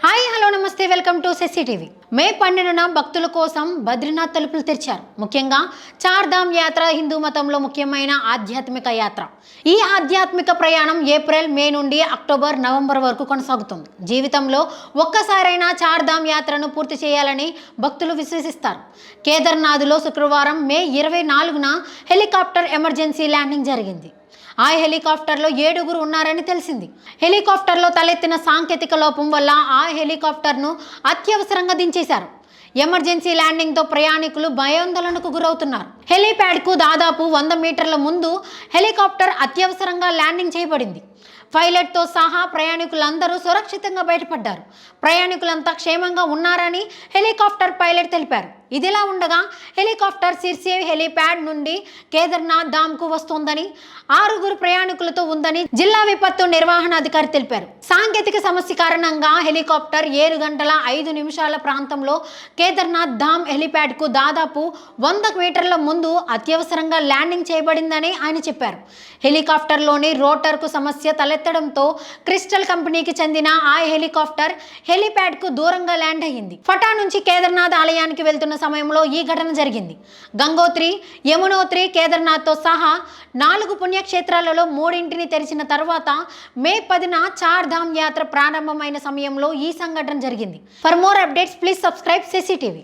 Hi hello నమస్తే welcome to సెస్సీ TV May పన్నెండున భక్తుల కోసం బద్రీనాథ్ తలుపులు తెరిచారు. ముఖ్యంగా చార్ధామ్ యాత్ర హిందూ మతంలో ముఖ్యమైన ఆధ్యాత్మిక యాత్ర. ఈ ఆధ్యాత్మిక ప్రయాణం ఏప్రిల్ మే నుండి అక్టోబర్ నవంబర్ వరకు కొనసాగుతుంది. జీవితంలో ఒక్కసారైనా చార్ధామ్ యాత్రను పూర్తి చేయాలని భక్తులు విశ్వసిస్తారు. కేదార్నాథ్లో శుక్రవారం మే ఇరవై నాలుగున హెలికాప్టర్ ఎమర్జెన్సీ ల్యాండింగ్ జరిగింది. ఆ హెలికాప్టర్లో ఏడుగురు ఉన్నారని తెలిసింది. హెలికాప్టర్లో తలెత్తిన సాంకేతిక లోపం వల్ల ఆ హెలికాప్టర్ను అత్యవసరంగా దించేశారు. ఎమర్జెన్సీ ల్యాండింగ్తో ప్రయాణికులు భయాందోళనకు గురవుతున్నారు. హెలీప్యాడ్కు దాదాపు వంద మీటర్ల ముందు హెలికాప్టర్ అత్యవసరంగా ల్యాండింగ్ చేయబడింది. పైలట్తో సహా ప్రయాణికులందరూ సురక్షితంగా బయటపడ్డారు. ప్రయాణికులంతా క్షేమంగా ఉన్నారని హెలికాప్టర్ పైలట్ తెలిపారు. ఇదిలా ఉండగా హెలికాప్టర్ సిర్సే హెలీప్యాడ్ నుండి కేదార్నాథ్ ధామ్కు వస్తోందని ఆరుగురు ప్రయాణికులతో ఉందని జిల్లా విపత్తు నిర్వహణ అధికారి తెలిపారు. సాంకేతిక సమస్య కారణంగా హెలికాప్టర్ ఏడు గంటల ఐదు నిమిషాల ప్రాంతంలో కేదార్నాథ్ ధామ్ హెలిప్యాడ్కు దాదాపు వంద మీటర్ల ముందు అత్యవసరంగా ల్యాండింగ్ చేయబడిందని ఆయన చెప్పారు. హెలికాప్టర్లోని రోటర్కు సమస్య తలెత్తడంతో క్రిస్టల్ కంపెనీకి చెందిన ఆ హెలికాప్టర్ హెలిప్యాడ్కు దూరంగా ల్యాండ్ అయ్యింది. ఫటా నుంచి కేదార్నాథ్ ఆలయానికి వెళ్తున్న సమయంలో ఈ ఘటన జరిగింది. గంగోత్రి యమునోత్రి కేదార్నాథ్తో సహా నాలుగు పుణ్యక్షేత్రాలలో మూడింటిని తెరిచిన తర్వాత మే పదిన చార్ధామ్ యాత్ర ప్రారంభమైన సమయంలో ఈ సంఘటన జరిగింది. For more updates please subscribe CCTV.